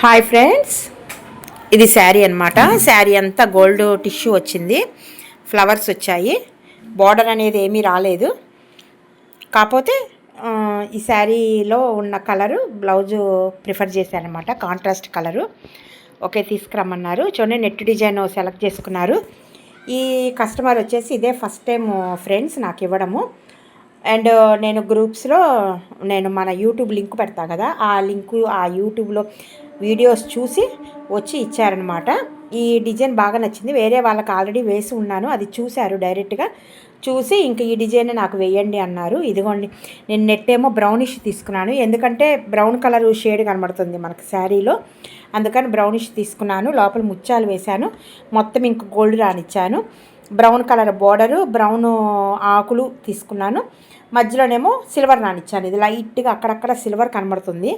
Hi friends ఇది శారీ అనమాట శారీ అంతా గోల్డ్ టిష్యూ వచ్చింది. ఫ్లవర్స్ వచ్చాయి. బార్డర్ అనేది ఏమీ రాలేదు. కాకపోతే ఈ శారీలో ఉన్న కలరు బ్లౌజు ప్రిఫర్ చేశానమాట కాంట్రాస్ట్ కలరు ఓకే తీసుకురమ్మన్నారు. చూడండి నెట్ డిజైన్ సెలెక్ట్ చేసుకున్నారు. ఈ కస్టమర్ వచ్చేసి ఇదే ఫస్ట్ టైం ఫ్రెండ్స్ నాకు ఇవ్వడము. అండ్ నేను గ్రూప్స్లో నేను మన యూట్యూబ్ లింక్ పెడతా కదా. ఆ లింకు ఆ యూట్యూబ్లో వీడియోస్ చూసి వచ్చి ఇచ్చారనమాట ఈ డిజైన్ బాగా నచ్చింది. వేరే వాళ్ళకి ఆల్రెడీ వేసి ఉన్నాను. అది చూశారు డైరెక్ట్గా. చూసి ఇంక ఈ డిజైన్ నాకు వేయండి అన్నారు. ఇదిగోండి నేను నెట్ ఏమో బ్రౌనిష్ తీసుకున్నాను. ఎందుకంటే బ్రౌన్ కలర్ షేడ్ కనబడుతుంది మనకు శారీలో. అందుకని బ్రౌనిష్ తీసుకున్నాను. లోపల ముత్యాలు వేశాను. మొత్తం ఇంక గోల్డ్ రానిచ్చాను. బ్రౌన్ కలర్ బోర్డరు బ్రౌన్ ఆకులు తీసుకున్నాను. మధ్యలోనేమో సిల్వర్ రానిచ్చాను. ఇది లైట్గా అక్కడక్కడ సిల్వర్ కనబడుతుంది.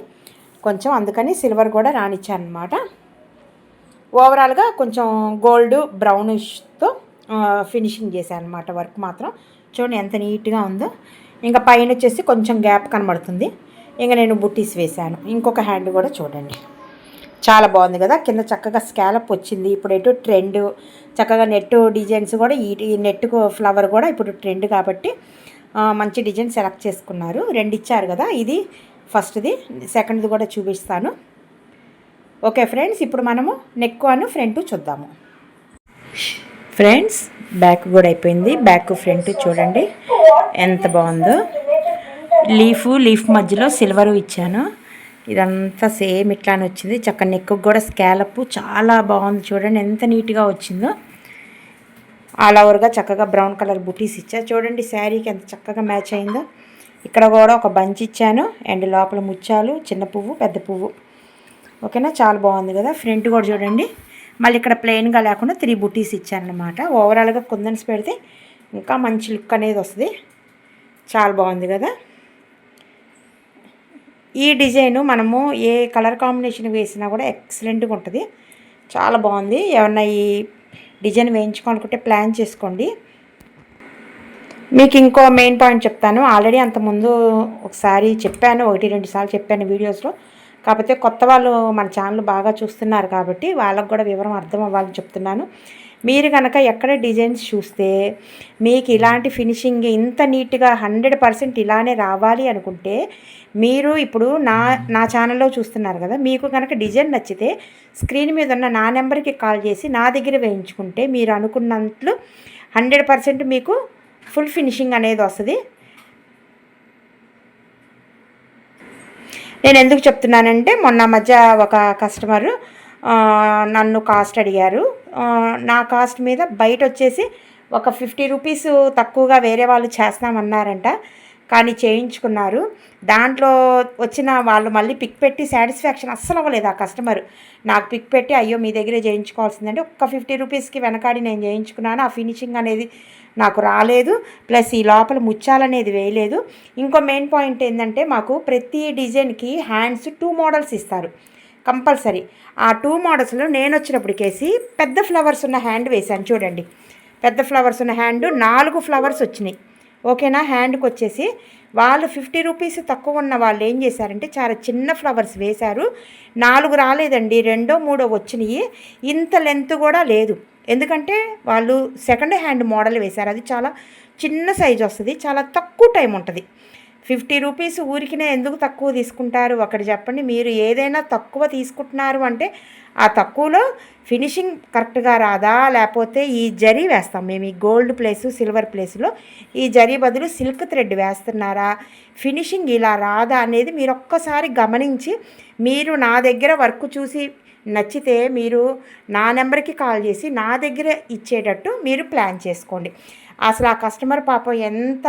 కొంచెం అందుకని సిల్వర్ కూడా రానిచ్చాను అనమాట ఓవరాల్గా కొంచెం గోల్డ్ బ్రౌనిష్తో ఫినిషింగ్ చేశాను అనమాట వర్క్ మాత్రం. చూడండి ఎంత నీట్గా ఉందో. ఇంకా పైన వచ్చేసి కొంచెం గ్యాప్ కనబడుతుంది. ఇంకా నేను బుట్టీస్ వేశాను. ఇంకొక హ్యాండ్ కూడా చూడండి. చాలా బాగుంది కదా. కింద చక్కగా స్కాలప్ వచ్చింది. ఇప్పుడు ఎటు ట్రెండ్ చక్కగా నెట్ డిజైన్స్ కూడా ఈ నెట్ ఫ్లవర్ కూడా ఇప్పుడు ట్రెండ్ కాబట్టి మంచి డిజైన్ సెలెక్ట్ చేసుకున్నారు. రెండు ఇచ్చారు కదా. ఇది ఫస్ట్ది సెకండ్ది కూడా చూపిస్తాను. ఓకే ఫ్రెండ్స్ ఇప్పుడు మనము నెక్ అను ఫ్రంట్ చూద్దాము. ఫ్రెండ్స్ బ్యాక్ కూడా అయిపోయింది. బ్యాక్ ఫ్రంట్ చూడండి. ఎంత బాగుందో. లీఫ్ లీఫ్ మధ్యలో సిల్వర్ ఇచ్చాను. ఇదంతా సేమ్ ఇట్లానే వచ్చింది. చక్క నెక్ కూడా స్కాలప్ చాలా బాగుంది చూడండి. ఎంత నీట్గా వచ్చిందో. ఆల్ ఓవర్గా చక్కగా బ్రౌన్ కలర్ బుటీస్ ఇచ్చా. చూడండి శారీకి ఎంత చక్కగా మ్యాచ్ అయిందో. ఇక్కడ కూడా ఒక బంచ్ ఇచ్చాను. అండ్ లోపల ముత్యాలు చిన్న పువ్వు పెద్ద పువ్వు. ఓకేనా? చాలా బాగుంది కదా? ఫ్రంట్ కూడా చూడండి. మళ్ళీ ఇక్కడ ప్లెయిన్గా లేకుండా త్రీ బుటీస్ ఇచ్చానమాట ఓవరాల్గా కుందన్స్ పెడితే ఇంకా మంచి లుక్ అనేది వస్తుంది. చాలా బాగుంది కదా? ఈ డిజైన్ మనము ఏ కలర్ కాంబినేషన్ వేసినా కూడా ఎక్సలెంట్గా ఉంటుంది. చాలా బాగుంది. ఏమన్నా ఈ డిజైన్ వేయించుకోవాలనుకుంటే ప్లాన్ చేసుకోండి. మీకు ఇంకో మెయిన్ పాయింట్ చెప్తాను. ఆల్రెడీ అంతకుముందు ఒకసారి చెప్పాను ఒకటి రెండు సార్లు చెప్పాను వీడియోస్లో కాకపోతే కొత్త వాళ్ళు మన ఛానల్ బాగా చూస్తున్నారు కాబట్టి వాళ్ళకు కూడా వివరం అర్థం అవ్వాలని చెప్తున్నాను. మీరు కనుక ఎక్కడ డిజైన్స్ చూస్తే మీకు ఇలాంటి ఫినిషింగ్ ఇంత నీట్గా హండ్రెడ్ పర్సెంట్ ఇలానే రావాలి అనుకుంటే మీరు ఇప్పుడు నా నా ఛానల్లో చూస్తున్నారు కదా మీకు కనుక డిజైన్ నచ్చితే స్క్రీన్ మీద ఉన్న నా నెంబర్కి కాల్ చేసి నా దగ్గర వేయించుకుంటే మీరు అనుకున్నట్లు హండ్రెడ్ పర్సెంట్ మీకు ఫుల్ ఫినిషింగ్ అనేది వస్తుంది. నేను ఎందుకు చెప్తున్నానంటే మొన్న మధ్య ఒక కస్టమరు నన్ను కాస్ట్ అడిగారు. నా కాస్ట్ మీద బయట వచ్చేసి ఒక ఫిఫ్టీ రూపీస్ తక్కువగా వేరే వాళ్ళు చేస్తామన్నారంట. కానీ చేయించుకున్నారు. దాంట్లో వచ్చిన వాళ్ళు మళ్ళీ పిక్ పెట్టి సాటిస్ఫాక్షన్ అస్సలు అవ్వలేదు ఆ కస్టమర్. నాకు పిక్ పెట్టి అయ్యో మీ దగ్గరే చేయించుకోవాల్సిందంటే ఒక్క ఫిఫ్టీ రూపీస్కి వెనకాడి నేను చేయించుకున్నాను. ఆ ఫినిషింగ్ అనేది నాకు రాలేదు. ప్లస్ ఈ లోపల ముచ్చాలనేది వేయలేదు. ఇంకో మెయిన్ పాయింట్ ఏంటంటే మాకు ప్రతి డిజైన్కి హ్యాండ్స్ టూ మోడల్స్ ఇస్తారు. కంపల్సరీ. ఆ టూ మోడల్స్లో నేను వచ్చినప్పటికేసి పెద్ద ఫ్లవర్స్ ఉన్న హ్యాండ్ వేశాను. చూడండి. పెద్ద ఫ్లవర్స్ ఉన్న హ్యాండ్ నాలుగు ఫ్లవర్స్ వచ్చినాయి. ఓకేనా? హ్యాండ్కి వచ్చేసి వాళ్ళు ఫిఫ్టీ రూపీస్ తక్కువ ఉన్న వాళ్ళు ఏం చేశారంటే చాలా చిన్న ఫ్లవర్స్ వేశారు. నాలుగు రాలేదండి రెండో మూడో వచ్చినాయి. ఇంత లెంత్ కూడా లేదు. ఎందుకంటే వాళ్ళు సెకండ్ హ్యాండ్ మోడల్ వేశారు. అది చాలా చిన్న సైజ్ వస్తుంది చాలా తక్కువ టైం ఉంటుంది. ఫిఫ్టీ రూపీస్ ఊరికినే ఎందుకు తక్కువ తీసుకుంటారు? అక్కడ చెప్పండి. మీరు ఏదైనా తక్కువ తీసుకుంటున్నారు అంటే ఆ తక్కువలో ఫినిషింగ్ కరెక్ట్గా రాదా? లేకపోతే ఈ జరీ వేస్తాం మేము. ఈ గోల్డ్ ప్లేస్ సిల్వర్ ప్లేస్లో ఈ జరీ బదులు సిల్క్ థ్రెడ్ వేస్తున్నారా? ఫినిషింగ్ ఇలా రాదా అనేది మీరు ఒక్కసారి గమనించి మీరు నా దగ్గర వర్క్ చూసి నచ్చితే మీరు నా నెంబర్కి కాల్ చేసి నా దగ్గర ఇచ్చేటట్టు మీరు ప్లాన్ చేసుకోండి. అసలు ఆ కస్టమర్ పాపం ఎంత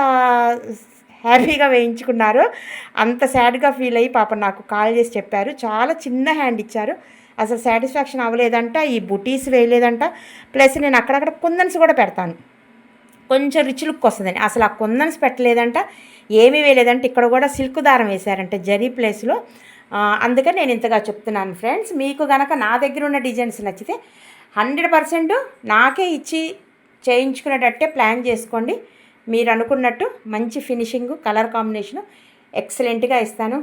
హ్యాపీగా వేయించుకున్నారు. అంత సాడ్గా ఫీల్ అయ్యి పాప నాకు కాల్ చేసి చెప్పారు. చాలా చిన్న హ్యాండ్ ఇచ్చారు. అసలు సాటిస్ఫాక్షన్ అవ్వలేదంట ఈ బుటీస్ వేయలేదంట. ప్లస్ నేను అక్కడక్కడ కుందన్స్ కూడా పెడతాను. కొంచెం రిచ్ లుక్ వస్తుందని. అసలు ఆ కుందన్స్ పెట్టలేదంట ఏమీ వేయలేదంటే. ఇక్కడ కూడా సిల్క్ దారం వేశారంట జరీ ప్లేస్లో. అందుకని నేను ఇంతగా చెప్తున్నాను ఫ్రెండ్స్. మీకు గనక నా దగ్గర ఉన్న డిజైన్స్ నచ్చితే హండ్రెడ్ పర్సెంట్ నాకే ఇచ్చి చేయించుకునేటట్టే ప్లాన్ చేసుకోండి. మీరు అనుకున్నట్టు మంచి ఫినిషింగ్ కలర్ కాంబినేషన్ ఎక్సలెంట్గా ఇస్తాను.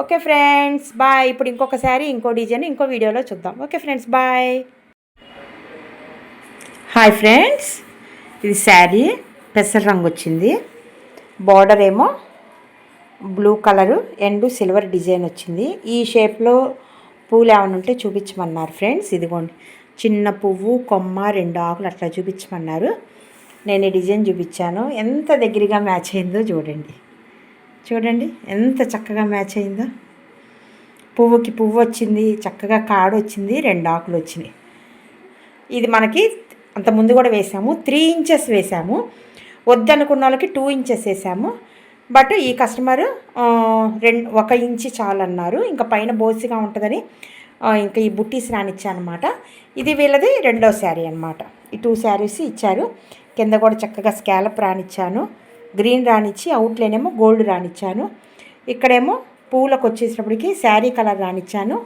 Okay friends bye. ఇప్పుడు ఇంకొక ఇంకో డిజైన్ ఇంకో వీడియోలో చూద్దాం. Okay friends bye. Hi friends ఇది శారీ పెసర రంగు వచ్చింది. బార్డర్ ఏమో blue colour and silver design వచ్చింది. ఈ షేప్లో పూలు ఏమైనా ఉంటే చూపించమన్నారు ఫ్రెండ్స్. ఇదిగోండి చిన్న పువ్వు కొమ్మ రెండు ఆకులు అట్లా చూపించమన్నారు. నేను ఈ డిజైన్ చూపించాను. ఎంత దగ్గరగా మ్యాచ్ అయిందో చూడండి. చూడండి ఎంత చక్కగా మ్యాచ్ అయిందో. పువ్వుకి పువ్వు వచ్చింది చక్కగా కాడు వచ్చింది రెండు ఆకులు వచ్చినాయి. ఇది మనకి అంత ముందు కూడా వేసాము త్రీ ఇంచెస్ వేసాము. వద్దనుకున్న వాళ్ళకి టూ ఇంచెస్ వేసాము. బట్ ఈ కస్టమర్ రెండు ఒక ఇంచి చాలన్నారు ఇంకా పైన బోసిగా ఉంటుందని ఇంకా ఈ బుట్టీస్ రానిచ్చానమాట. ఇది వీళ్ళది రెండో శారీ అనమాట ఈ టూ శారీస్ ఇచ్చారు. కింద కూడా చక్కగా స్కాలప్ రానిచ్చాను గ్రీన్ రానిచ్చి అవుట్లేనేమో గోల్డ్ రానిచ్చాను ఇక్కడేమో పూలకు వచ్చేసినప్పటికి శారీ కలర్ రానిచ్చాను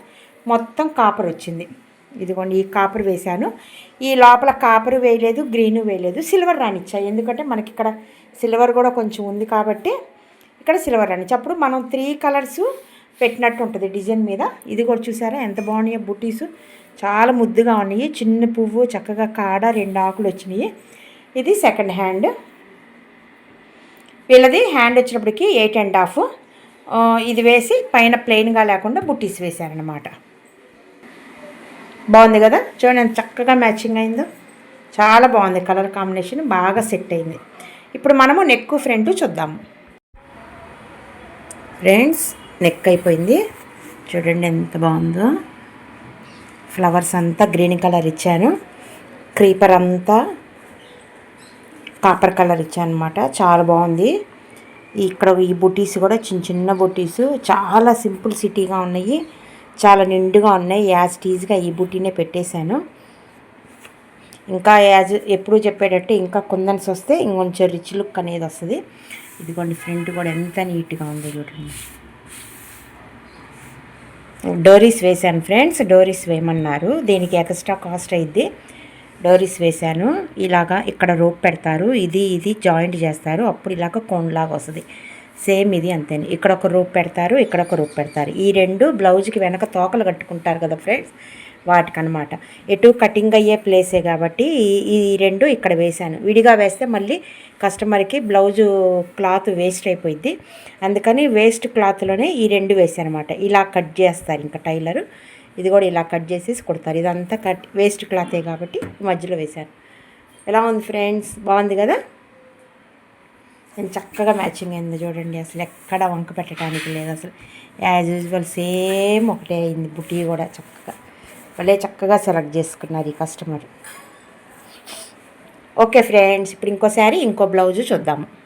మొత్తం కాపర్ వచ్చింది. ఇదిగోండి ఈ కాపర్ వేశాను. ఈ లోపల కాపర్ వేయలేదు గ్రీన్ వేయలేదు సిల్వర్ రానిచ్చాయి ఎందుకంటే మనకి ఇక్కడ సిల్వర్ కూడా కొంచెం ఉంది కాబట్టి ఇక్కడ సిల్వర్ రానిచ్చా అప్పుడు మనం త్రీ కలర్స్ పెట్టినట్టు ఉంటుంది డిజైన్ మీద. ఇది కూడా చూసారా ఎంత బాగున్నాయో బుటీస్. చాలా ముద్దుగా ఉన్నాయి. చిన్న పువ్వు చక్కగా కాడ రెండు ఆకులు వచ్చినాయి. ఇది సెకండ్ హ్యాండ్ వీళ్ళది హ్యాండ్ వచ్చినప్పటికి ఎయిట్ అండ్ హాఫ్ ఇది వేసి పైన ప్లెయిన్గా లేకుండా బుట్టీస్ వేశారనమాట బాగుంది కదా? చూడండి ఎంత చక్కగా మ్యాచింగ్ అయిందో. చాలా బాగుంది కలర్ కాంబినేషన్ బాగా సెట్ అయింది. ఇప్పుడు మనము నెక్ ఫ్రంట్ చూద్దాము. ఫ్రెండ్స్ నెక్ అయిపోయింది. చూడండి ఎంత బాగుందో. ఫ్లవర్స్ అంతా గ్రీన్ కలర్ ఇచ్చాను. క్రీపర్ అంతా కాపర్ కలర్ ఇచ్చాను అనమాట చాలా బాగుంది. ఇక్కడ ఈ బుటీస్ కూడా చిన్న చిన్న బుటీస్. చాలా సింపుల్ సిటీగా ఉన్నాయి. చాలా నిండుగా ఉన్నాయి. యాజ్ టీజ్గా ఈ బుటీనే పెట్టేశాను. ఇంకా యాజ్ ఎప్పుడు చెప్పేటట్టు ఇంకా కుందన్స్ వస్తే ఇంకొంచెం రిచ్ లుక్ అనేది వస్తుంది. ఇదిగోండి ఫ్రంట్ కూడా ఎంత నీట్గా ఉంది చూడండి. డోరీస్ వేశాను ఫ్రెండ్స్. డోరీస్ వేయమన్నారు. దీనికి ఎక్స్ట్రా కాస్ట్ అయింది డోరీస్ వేశాను. ఇలాగా ఇక్కడ రోప్ పెడతారు. ఇది ఇది జాయింట్ చేస్తారు. అప్పుడు ఇలాగ కోన్లాగా వస్తుంది. సేమ్ ఇది అంతేనే. ఇక్కడ ఒక రూప్ పెడతారు ఇక్కడ ఒక రూప్ పెడతారు. ఈ రెండు బ్లౌజ్కి వెనక తోకలు కట్టుకుంటారు కదా ఫ్రెండ్స్? వాటికనమాట ఎటు కటింగ్ అయ్యే ప్లేసే కాబట్టి ఈ- ఈ రెండు ఇక్కడ వేశాను. విడిగా వేస్తే మళ్ళీ కస్టమర్కి బ్లౌజు క్లాత్ వేస్ట్ అయిపోయింది అందుకని వేస్ట్ క్లాత్లోనే ఈ రెండు వేసాను అనమాట ఇలా కట్ చేస్తారు ఇంకా టైలరు. ఇది కూడా ఇలా కట్ చేసేసి కుడతారు. ఇదంతా కట్ వేస్ట్ క్లాతే కాబట్టి మధ్యలో వేశారు. ఎలా ఉంది ఫ్రెండ్స్? బాగుంది కదా? నేను చక్కగా మ్యాచింగ్ అయింది చూడండి. అసలు ఎక్కడ వంక పెట్టడానికి లేదు. అసలు యాజ్ యూజువల్ సేమ్ ఒకటే అయింది. బుటీ కూడా చక్కగా భలే చక్కగా సెలెక్ట్ చేసుకున్నారు ఈ కస్టమర్. ఓకే ఫ్రెండ్స్ ఇప్పుడు ఇంకో ఇంకో బ్లౌజు చూద్దాము.